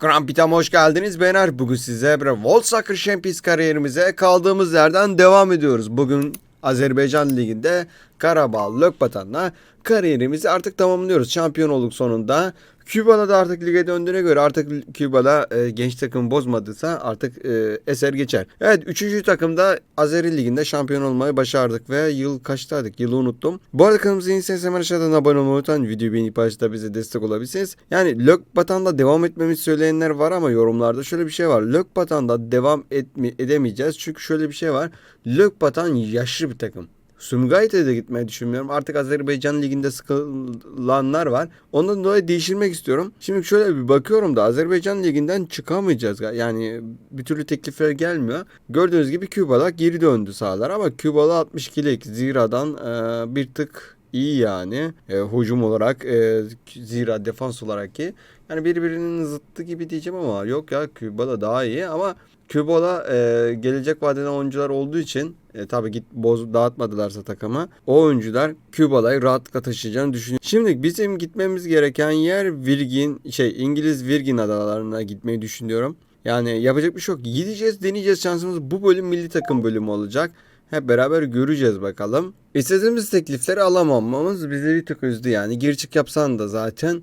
Grand Pit'e hoş geldiniz. Ben Er. Bugün size bir World Soccer Champions kariyerimize kaldığımız yerden devam ediyoruz. Bugün Azerbaycan Ligi'nde Karabağ Lökbatan'la kariyerimizi artık tamamlıyoruz. Şampiyon olduk sonunda. Küba'da da artık lige döndüğüne göre artık Küba'da e, genç takım bozmadıysa artık e, eser geçer. Evet 3. takımda Azeri Ligi'nde şampiyon olmayı başardık ve yıl kaçtaydık yılı unuttum. Bu arada kanalımıza yeniyseniz hemen aşağıdan abone olmayı unutmayın. Videoyu beğenip paylaşıp bize destek olabilirsiniz. Yani Lökbatan'da devam etmemizi söyleyenler var ama yorumlarda şöyle bir şey var. Lökbatan'da devam etme, edemeyeceğiz. Çünkü şöyle bir şey var. Lökbatan yaşlı bir takım. Sumgayit'e de gitmeyi düşünmüyorum. Artık Azerbaycan Ligi'nde sıkılanlar var. Ondan dolayı değiştirmek istiyorum. Şimdi şöyle bir bakıyorum da Azerbaycan Ligi'nden çıkamayacağız. Yani bir türlü teklifler gelmiyor. Gördüğünüz gibi Küba'da geri döndü sahalar ama Küba'da 62'lik Zira'dan e, bir tık iyi yani. E, hücum olarak e, Zira defans olarak ki. Yani birbirinin zıttı gibi diyeceğim ama yok ya Küba'da daha iyi ama Küba'da e, gelecek vadeden oyuncular olduğu için e, tabii git boz dağıtmadılarsa takımı. O oyuncular Küba'layı rahatlıkla taşıyacağını düşünüyorum. Şimdi bizim gitmemiz gereken yer Virgin şey İngiliz Virgin adalarına gitmeyi düşünüyorum. Yani yapacak bir şey yok. Gideceğiz deneyeceğiz şansımız. Bu bölüm milli takım bölümü olacak. Hep beraber göreceğiz bakalım. İstediğimiz teklifleri alamamamız bizi bir tık üzdü yani. Gir çık yapsan da zaten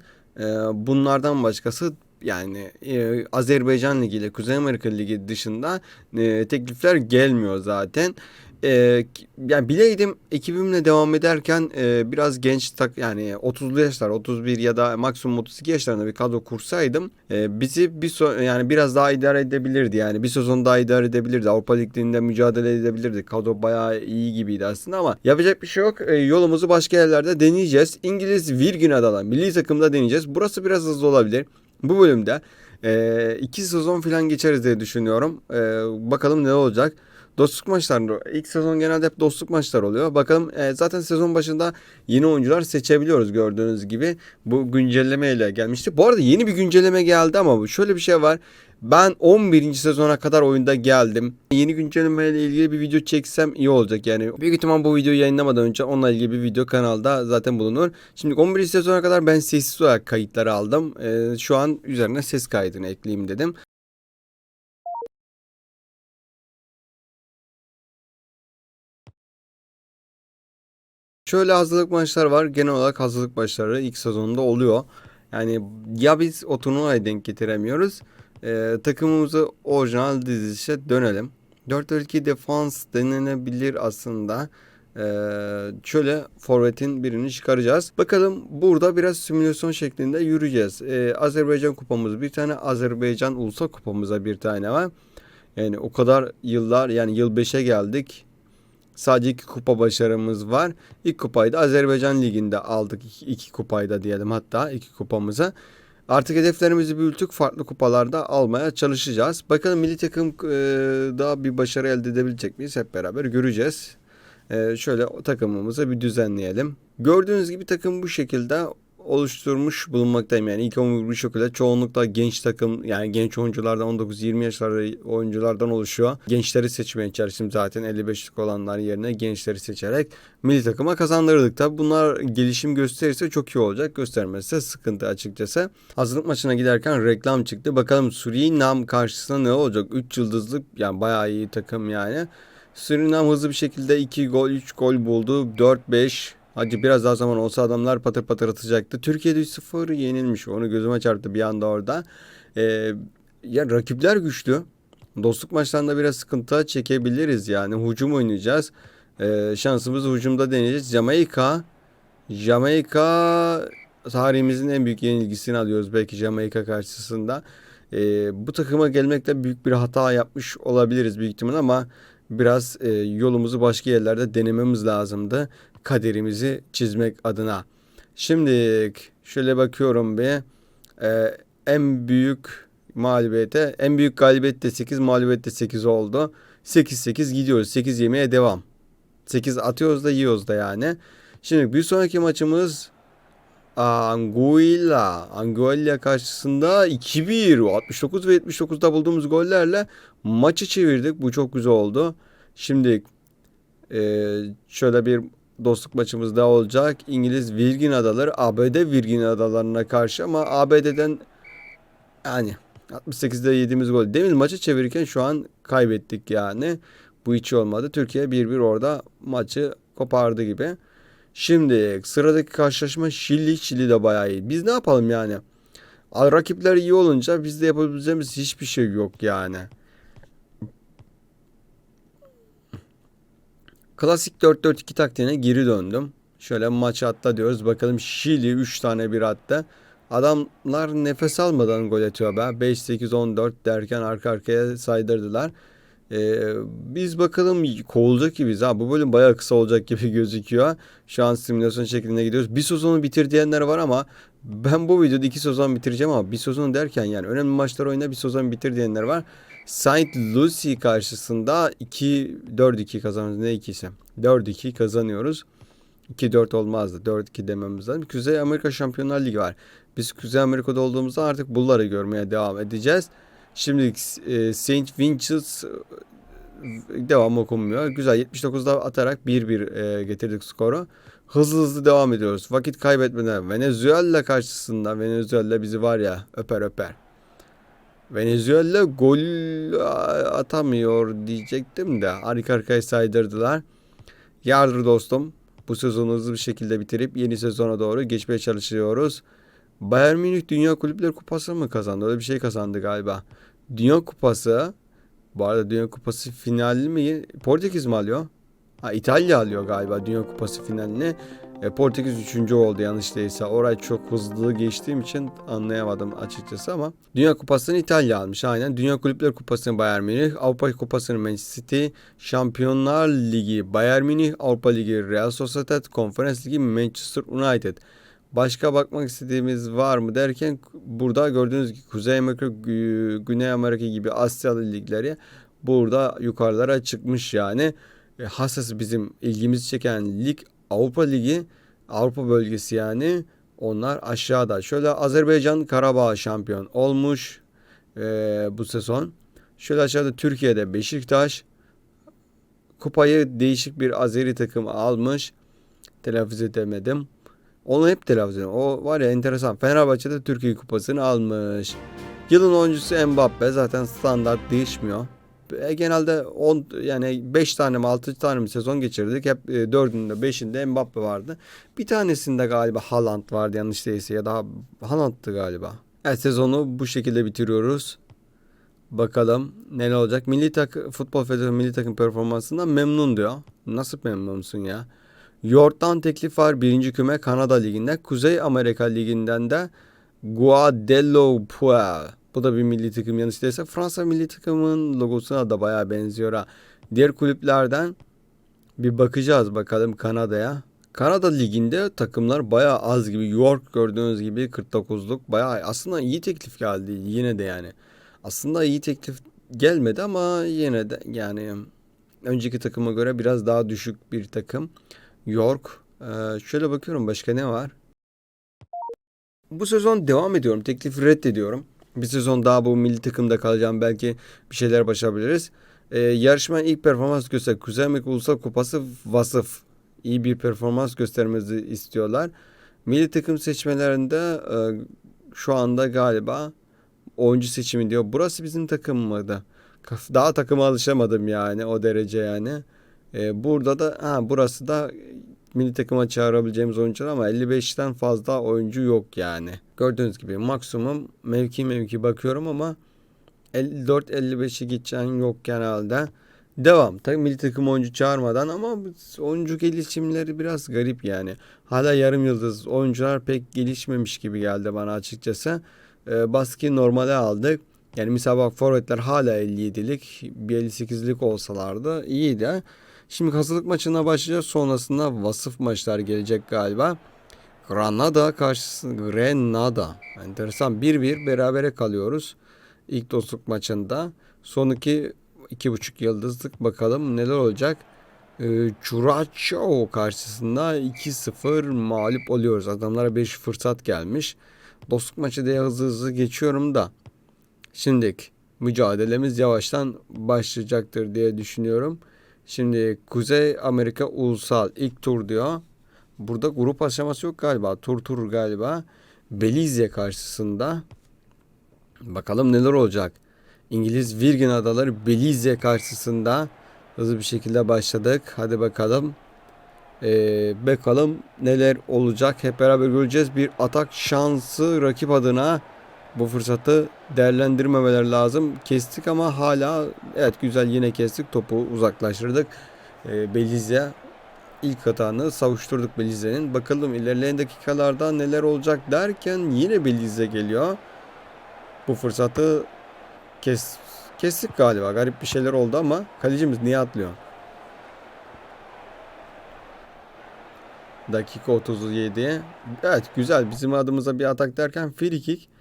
bunlardan başkası yani e, Azerbaycan Ligi ile Kuzey Amerika Ligi dışında e, teklifler gelmiyor zaten. E, yani bileydim ekibimle devam ederken e, biraz genç tak yani 30'lu yaşlar 31 ya da maksimum 32 yaşlarında bir kadro kursaydım e, bizi bir so yani biraz daha idare edebilirdi. Yani bir sezon daha idare edebilirdi. Avrupa Ligi'nde mücadele edebilirdi. Kadro bayağı iyi gibiydi aslında ama yapacak bir şey yok. E, yolumuzu başka yerlerde deneyeceğiz. İngiliz Virgin Adalar milli takımda deneyeceğiz. Burası biraz hızlı olabilir. Bu bölümde e, iki sezon falan geçeriz diye düşünüyorum. E, bakalım ne olacak. Dostluk maçları ilk sezon genelde hep dostluk maçlar oluyor. Bakalım e, zaten sezon başında yeni oyuncular seçebiliyoruz gördüğünüz gibi. Bu güncelleme ile gelmişti. Bu arada yeni bir güncelleme geldi ama şöyle bir şey var. Ben 11. sezona kadar oyunda geldim. Yeni güncelleme ile ilgili bir video çeksem iyi olacak yani. Büyük ihtimal bu videoyu yayınlamadan önce onunla ilgili bir video kanalda zaten bulunur. Şimdi 11. sezona kadar ben sessiz olarak kayıtları aldım. Ee, şu an üzerine ses kaydını ekleyeyim dedim. Şöyle hazırlık maçlar var. Genel olarak hazırlık maçları ilk sezonda oluyor. Yani ya biz o turnuvayı denk getiremiyoruz. E, takımımızı orijinal dizilişe dönelim. 4-4-2 defans denenebilir aslında. Ee, şöyle forvetin birini çıkaracağız. Bakalım burada biraz simülasyon şeklinde yürüyeceğiz. Ee, Azerbaycan kupamız bir tane, Azerbaycan Ulusal kupamıza bir tane var. Yani o kadar yıllar yani yıl 5'e geldik. Sadece iki kupa başarımız var. İlk kupayı da Azerbaycan Ligi'nde aldık. İki, iki kupayı da diyelim hatta iki kupamıza. Artık hedeflerimizi büyüttük. Farklı kupalarda almaya çalışacağız. Bakalım milli takım e, daha bir başarı elde edebilecek miyiz? Hep beraber göreceğiz. E, şöyle takımımızı bir düzenleyelim. Gördüğünüz gibi takım bu şekilde oluşturmuş bulunmaktayım. Yani ilk 11 bu şekilde çoğunlukla genç takım yani genç oyunculardan 19-20 yaşları oyunculardan oluşuyor. Gençleri seçmeye çalıştım zaten 55'lik olanlar yerine gençleri seçerek milli takıma kazandırdık. Tabi bunlar gelişim gösterirse çok iyi olacak. Göstermezse sıkıntı açıkçası. Hazırlık maçına giderken reklam çıktı. Bakalım Surinam karşısında ne olacak? 3 yıldızlık yani bayağı iyi takım yani. Surinam hızlı bir şekilde 2 gol 3 gol buldu. 4-5 Hadi biraz daha zaman olsa adamlar patır patır atacaktı. Türkiye'de 3-0 yenilmiş. Onu gözüme çarptı bir anda orada. Ee, ya rakipler güçlü. Dostluk maçlarında biraz sıkıntı çekebiliriz yani. Hücum oynayacağız. Ee, şansımızı hücumda deneyeceğiz. Jamaika Jamaika tarihimizin en büyük yenilgisini alıyoruz belki Jamaika karşısında. Ee, bu takıma gelmekte büyük bir hata yapmış olabiliriz büyük ihtimal ama biraz e, yolumuzu başka yerlerde denememiz lazımdı kaderimizi çizmek adına. Şimdi şöyle bakıyorum bir e, en büyük mağlubiyete en büyük galibiyet de 8 mağlubiyet de 8 oldu. 8-8 gidiyoruz. 8 yemeye devam. 8 atıyoruz da yiyoruz da yani. Şimdi bir sonraki maçımız Anguilla. Anguilla karşısında 2-1. 69 ve 79'da bulduğumuz gollerle maçı çevirdik. Bu çok güzel oldu. Şimdi e, şöyle bir dostluk maçımız daha olacak. İngiliz Virgin Adaları ABD Virgin Adalarına karşı ama ABD'den yani 68'de yediğimiz gol. Demin maçı çevirirken şu an kaybettik yani. Bu hiç olmadı. Türkiye 1-1 orada maçı kopardı gibi. Şimdi sıradaki karşılaşma Şili. Şili de bayağı iyi. Biz ne yapalım yani? Rakipler iyi olunca bizde yapabileceğimiz hiçbir şey yok yani. Klasik 4-4-2 taktiğine geri döndüm. Şöyle maç atla diyoruz. Bakalım Şili 3 tane bir hatta. Adamlar nefes almadan gol atıyor be. 5-8-14 derken arka arkaya saydırdılar. Ee, biz bakalım kovulacak gibiyiz ha. Bu bölüm bayağı kısa olacak gibi gözüküyor. Şu an simülasyon şeklinde gidiyoruz. Bir sezonu bitir diyenler var ama ben bu videoda iki sezon bitireceğim ama bir sezon derken yani önemli maçlar oyna bir sezon bitir diyenler var. Saint Lucie karşısında 2-4-2 kazanıyoruz. Ne ikisi? 4-2 kazanıyoruz. 2-4 olmazdı. 4-2 dememiz lazım. Kuzey Amerika Şampiyonlar Ligi var. Biz Kuzey Amerika'da olduğumuzda artık bunları görmeye devam edeceğiz. Şimdi e, Saint Vincent e, devam okunmuyor. Güzel 79'da atarak 1-1 e, getirdik skoru. Hızlı hızlı devam ediyoruz. Vakit kaybetmeden Venezuela karşısında Venezuela bizi var ya öper öper. Venezuela gol atamıyor diyecektim de arka arkaya saydırdılar. Yardır dostum. Bu sezonu hızlı bir şekilde bitirip yeni sezona doğru geçmeye çalışıyoruz. Bayern Münih Dünya Kulüpler Kupası mı kazandı? Öyle bir şey kazandı galiba. Dünya Kupası bu arada Dünya Kupası finali mi? Portekiz mi alıyor? Ha İtalya alıyor galiba Dünya Kupası finalini. E, Portekiz 3. oldu yanlış değilse. Orayı çok hızlı geçtiğim için anlayamadım açıkçası ama. Dünya Kupası'nı İtalya almış aynen. Dünya Kulüpler Kupası'nı Bayern Münih, Avrupa Kupası'nı Manchester City, Şampiyonlar Ligi Bayern Münih, Avrupa Ligi Real Sociedad, Konferans Ligi Manchester United. Başka bakmak istediğimiz var mı derken burada gördüğünüz gibi Kuzey Amerika, Güney Amerika gibi Asyalı ligleri burada yukarılara çıkmış yani. E, hassas bizim ilgimizi çeken lig Avrupa Ligi, Avrupa bölgesi yani onlar aşağıda. Şöyle Azerbaycan Karabağ şampiyon olmuş e, bu sezon. Şöyle aşağıda Türkiye'de Beşiktaş kupayı değişik bir Azeri takım almış. Telaffuz edemedim. Onu hep telaffuz ediyorum. O var ya enteresan. Fenerbahçe'de Türkiye kupasını almış. Yılın oyuncusu Mbappe zaten standart değişmiyor. E, genelde 10 yani 5 tane mi 6 tane mi sezon geçirdik. Hep e, 4'ünde 5'inde Mbappe vardı. Bir tanesinde galiba Haaland vardı yanlış değilse ya da Haaland'tı galiba. Evet sezonu bu şekilde bitiriyoruz. Bakalım ne olacak. Milli takım Futbol Federasyonu milli takım performansından memnun diyor. Nasıl memnunsun ya? Yort'tan teklif var birinci küme Kanada Ligi'nde. Kuzey Amerika Ligi'nden de Guadeloupe. Bu da bir milli takım yanlış değilse. Fransa milli takımın logosuna da bayağı benziyor ha. Diğer kulüplerden bir bakacağız bakalım Kanada'ya. Kanada Ligi'nde takımlar bayağı az gibi. York gördüğünüz gibi 49'luk bayağı aslında iyi teklif geldi yine de yani. Aslında iyi teklif gelmedi ama yine de yani önceki takıma göre biraz daha düşük bir takım. York. Ee, şöyle bakıyorum başka ne var? Bu sezon devam ediyorum. Teklifi reddediyorum. Bir sezon daha bu milli takımda kalacağım. Belki bir şeyler başarabiliriz. Ee, yarışmanın ilk performans göster. Kuzey Amerika Ulusal Kupası vasıf. İyi bir performans göstermemizi istiyorlar. Milli takım seçmelerinde e, şu anda galiba oyuncu seçimi diyor. Burası bizim takım mıydı? Daha takıma alışamadım yani o derece yani. Ee, burada da ha burası da milli takıma çağırabileceğimiz oyuncular ama 55'ten fazla oyuncu yok yani. Gördüğünüz gibi maksimum mevki mevki bakıyorum ama 54-55'e gideceğin yok genelde. Devam. Tabii milli takım oyuncu çağırmadan ama oyuncu gelişimleri biraz garip yani. Hala yarım yıldız oyuncular pek gelişmemiş gibi geldi bana açıkçası. Ee, baskı normale aldık. Yani mesela bak forvetler hala 57'lik, bir 58'lik olsalardı iyiydi. Şimdi hazırlık maçına başlayacağız. Sonrasında vasıf maçlar gelecek galiba. Granada karşısında Grenada. Enteresan 1-1 berabere kalıyoruz. İlk dostluk maçında. Son iki, iki buçuk yıldızlık bakalım neler olacak. Churacho karşısında 2-0 mağlup oluyoruz. Adamlara 5 fırsat gelmiş. Dostluk maçı diye hızlı hızlı geçiyorum da. Şimdi mücadelemiz yavaştan başlayacaktır diye düşünüyorum. Şimdi Kuzey Amerika Ulusal ilk tur diyor. Burada grup aşaması yok galiba. Tur tur galiba. Belize karşısında. Bakalım neler olacak. İngiliz Virgin Adaları Belize karşısında hızlı bir şekilde başladık. Hadi bakalım. Ee, bakalım neler olacak. Hep beraber göreceğiz. Bir atak şansı rakip adına bu fırsatı değerlendirmemeler lazım. Kestik ama hala evet güzel yine kestik. Topu uzaklaştırdık. Ee, Belize ilk hatanı savuşturduk Belize'nin. Bakalım ilerleyen dakikalarda neler olacak derken yine Belize geliyor. Bu fırsatı kes, kestik galiba. Garip bir şeyler oldu ama kalecimiz niye atlıyor? Dakika 37. Evet güzel. Bizim adımıza bir atak derken free kick.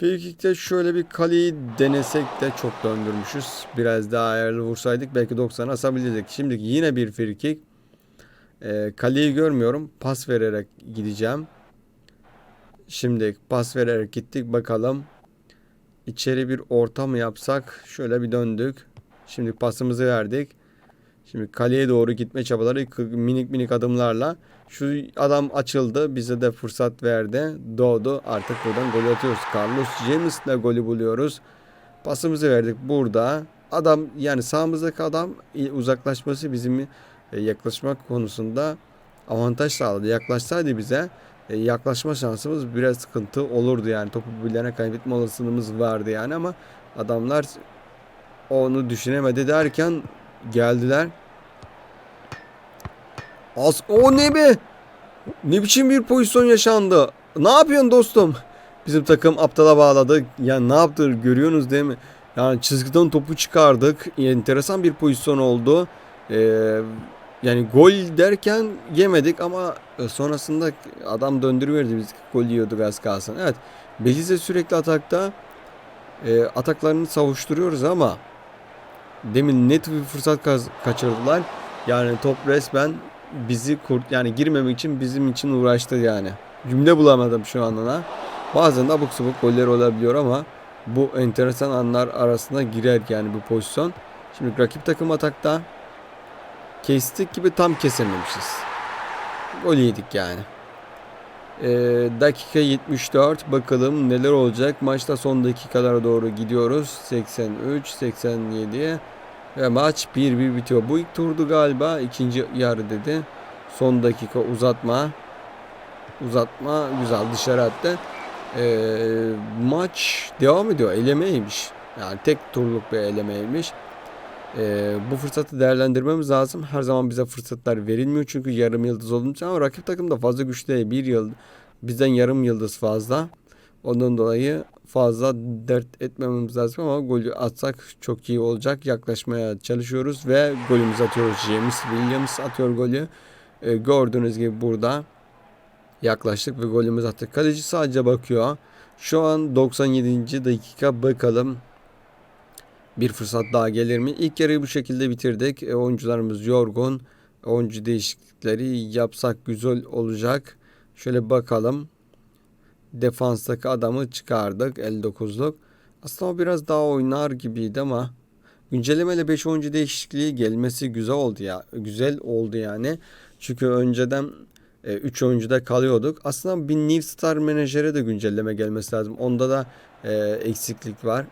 Free kick'te şöyle bir kaleyi denesek de çok döndürmüşüz. Biraz daha ayarlı vursaydık belki 90'a asabilirdik. Şimdi yine bir free kick. Ee, kaleyi görmüyorum. Pas vererek gideceğim. Şimdi pas vererek gittik. Bakalım. İçeri bir orta mı yapsak? Şöyle bir döndük. Şimdi pasımızı verdik. Şimdi kaleye doğru gitme çabaları minik minik adımlarla. Şu adam açıldı. Bize de fırsat verdi. Doğdu. Artık buradan gol atıyoruz. Carlos James'le golü buluyoruz. Pasımızı verdik burada. Adam yani sağımızdaki adam uzaklaşması bizim e, yaklaşmak konusunda avantaj sağladı. Yaklaşsaydı bize e, yaklaşma şansımız biraz sıkıntı olurdu yani. Topu birbirlerine kaybetme olasılığımız vardı yani ama adamlar onu düşünemedi derken geldiler. Az o ne be? Ne biçim bir pozisyon yaşandı? Ne yapıyorsun dostum? Bizim takım aptala bağladı. Ya ne yaptı görüyorsunuz değil mi? Yani çizgiden topu çıkardık. Enteresan bir pozisyon oldu. Ee, yani gol derken yemedik ama e, sonrasında adam döndürüverdi biz gol yiyorduk az kalsın. Evet Belize sürekli atakta e, ataklarını savuşturuyoruz ama demin net bir fırsat kaçırdılar. Yani top resmen bizi kurt yani girmemek için bizim için uğraştı yani. Cümle bulamadım şu anda. Bazen de abuk subuk goller olabiliyor ama bu enteresan anlar arasında girer yani bu pozisyon. Şimdi rakip takım atakta kestik gibi tam kesememişiz. Gol yedik yani. Ee, dakika 74 bakalım neler olacak. Maçta son dakikalara doğru gidiyoruz. 83 87 ve maç 1-1 bitiyor. Bu ilk turdu galiba. ikinci yarı dedi. Son dakika uzatma. Uzatma güzel dışarı attı. Ee, maç devam ediyor. Elemeymiş. Yani tek turluk bir elemeymiş. Ee, bu fırsatı değerlendirmemiz lazım. Her zaman bize fırsatlar verilmiyor çünkü yarım yıldız olduğumuz için ama rakip takım da fazla güçlü değil. Bir yıl bizden yarım yıldız fazla. Ondan dolayı fazla dert etmememiz lazım ama golü atsak çok iyi olacak. Yaklaşmaya çalışıyoruz ve golümüzü atıyoruz. James Williams atıyor golü. Ee, gördüğünüz gibi burada yaklaştık ve golümüzü attık. Kaleci sadece bakıyor. Şu an 97. dakika bakalım bir fırsat daha gelir mi? İlk yarıyı bu şekilde bitirdik. E, oyuncularımız yorgun. Oyuncu değişiklikleri yapsak güzel olacak. Şöyle bakalım. Defanstaki adamı çıkardık 59'luk. Aslında o biraz daha oynar gibiydi ama güncellemeyle 5 oyuncu değişikliği gelmesi güzel oldu ya. Güzel oldu yani. Çünkü önceden 3 oyuncuda kalıyorduk. Aslında bir New Star menajere de güncelleme gelmesi lazım. Onda da e, eksiklik var.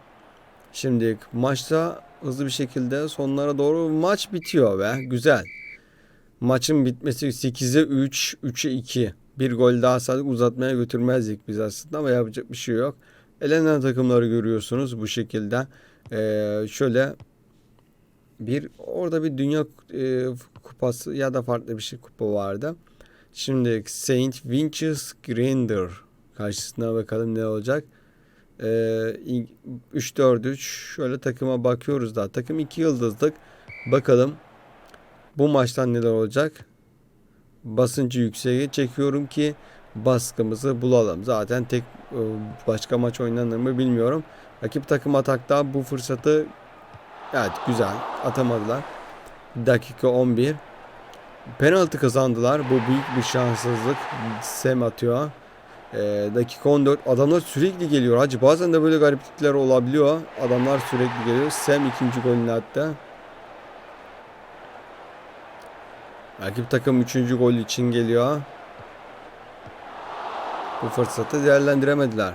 Şimdi maçta hızlı bir şekilde sonlara doğru maç bitiyor ve güzel. Maçın bitmesi 8'e 3, 3'e 2. Bir gol daha sadık uzatmaya götürmezdik biz aslında ama yapacak bir şey yok. Elenen takımları görüyorsunuz bu şekilde. Ee, şöyle bir orada bir dünya e, kupası ya da farklı bir şey kupa vardı. Şimdi Saint Vincent Grinder karşısına bakalım ne olacak. Ee, 3-4-3 şöyle takıma bakıyoruz daha. Takım 2 yıldızlık. Bakalım bu maçtan neler olacak. Basıncı yükseğe çekiyorum ki baskımızı bulalım. Zaten tek e, başka maç oynanır mı bilmiyorum. Rakip takım atakta bu fırsatı evet güzel atamadılar. Dakika 11. Penaltı kazandılar. Bu büyük bir şanssızlık. Sem atıyor. Ee, dakika 14. Adamlar sürekli geliyor. Hacı bazen de böyle gariplikler olabiliyor. Adamlar sürekli geliyor. Sem ikinci golünü attı. Rakip takım üçüncü gol için geliyor. Bu fırsatı değerlendiremediler.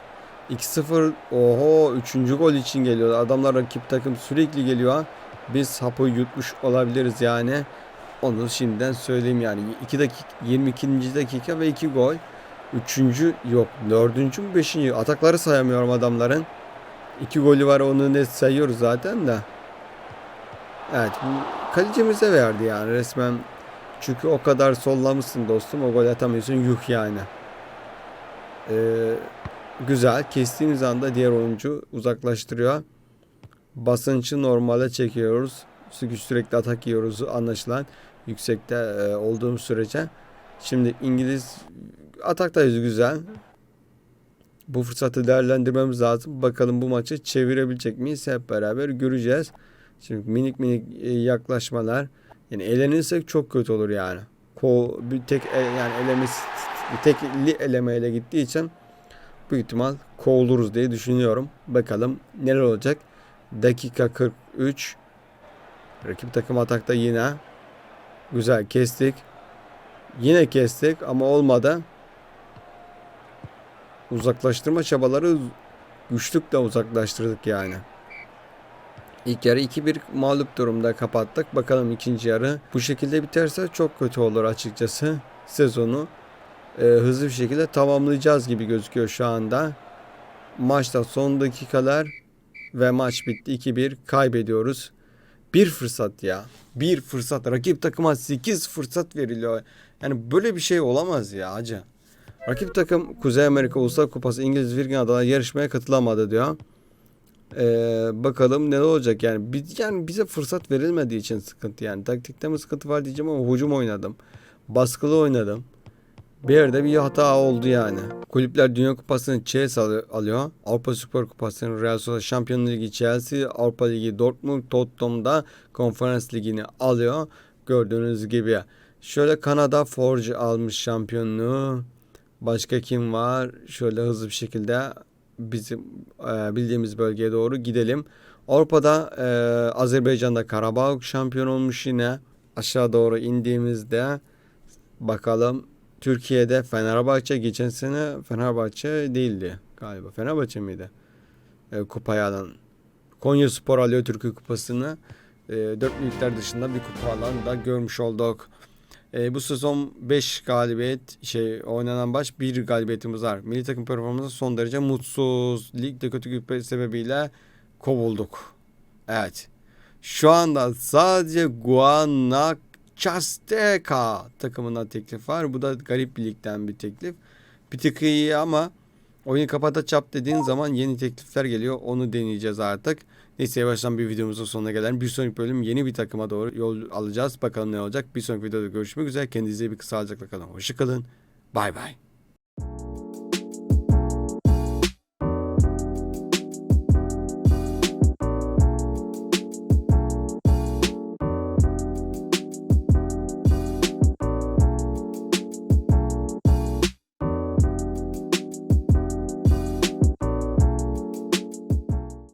2-0 oho 3. gol için geliyor. Adamlar rakip takım sürekli geliyor. Biz hapı yutmuş olabiliriz yani. Onu şimdiden söyleyeyim yani. 2 dakika 22. dakika ve 2 gol. 3. yok 4. mü 5. atakları sayamıyorum adamların. 2 golü var onu net sayıyoruz zaten de. Evet bu kalecimize verdi yani resmen. Çünkü o kadar sollamışsın dostum o gol atamıyorsun yuh yani. Ee, güzel kestiğimiz anda diğer oyuncu uzaklaştırıyor. Basıncı normale çekiyoruz. Çünkü sürekli atak yiyoruz anlaşılan. Yüksekte e, olduğum sürece. Şimdi İngiliz ataktayız güzel. Bu fırsatı değerlendirmemiz lazım. Bakalım bu maçı çevirebilecek miyiz hep beraber göreceğiz. Şimdi minik minik e, yaklaşmalar. Yani elenirsek çok kötü olur yani. Ko bir tek e, yani elemesi bir tekli elemeyle gittiği için büyük ihtimal kovuluruz diye düşünüyorum. Bakalım neler olacak. Dakika 43. Rakip takım atakta yine. Güzel kestik. Yine kestik ama olmadı. Uzaklaştırma çabaları güçlükle uzaklaştırdık yani. İlk yarı 2-1 mağlup durumda kapattık. Bakalım ikinci yarı bu şekilde biterse çok kötü olur açıkçası. Sezonu e, hızlı bir şekilde tamamlayacağız gibi gözüküyor şu anda. Maçta son dakikalar ve maç bitti 2-1 kaybediyoruz. Bir fırsat ya. Bir fırsat. Rakip takıma 8 fırsat veriliyor. Yani böyle bir şey olamaz ya hacı. Rakip takım Kuzey Amerika Uluslar Kupası İngiliz Virgin Adaları yarışmaya katılamadı diyor. Ee, bakalım ne olacak yani. Biz, yani bize fırsat verilmediği için sıkıntı yani. Taktikte mi sıkıntı var diyeceğim ama hücum oynadım. Baskılı oynadım. Bir yerde bir hata oldu yani. Kulüpler Dünya Kupası'nı Chelsea al- alıyor. Avrupa Süper Kupası'nı Real Sociedad Şampiyonlar Ligi Chelsea, Avrupa Ligi Dortmund, Tottenham'da Konferans Ligi'ni alıyor. Gördüğünüz gibi. Şöyle Kanada Forge almış şampiyonluğu. Başka kim var? Şöyle hızlı bir şekilde bizim e, bildiğimiz bölgeye doğru gidelim. Avrupa'da e, Azerbaycan'da Karabağ şampiyon olmuş yine. Aşağı doğru indiğimizde bakalım Türkiye'de Fenerbahçe geçen sene Fenerbahçe değildi galiba. Fenerbahçe miydi? E, kupayı alan. Konya Spor alıyor Türkiye Kupası'nı. E, dört büyükler dışında bir kupa alan da görmüş olduk. E, bu sezon 5 galibiyet şey oynanan baş bir galibiyetimiz var. Milli takım performansı son derece mutsuz. Ligde kötü gitme sebebiyle kovulduk. Evet. Şu anda sadece Guanacasteca takımından teklif var. Bu da garip bir ligden bir teklif. Bir tık iyi ama oyunu kapata çap dediğin zaman yeni teklifler geliyor. Onu deneyeceğiz artık. Neyse yavaştan bir videomuzun sonuna gelen bir sonraki bölüm yeni bir takıma doğru yol alacağız. Bakalım ne olacak. Bir sonraki videoda görüşmek üzere. Kendinize bir kısa sağlıcakla kalın. Hoşçakalın. Bay bay.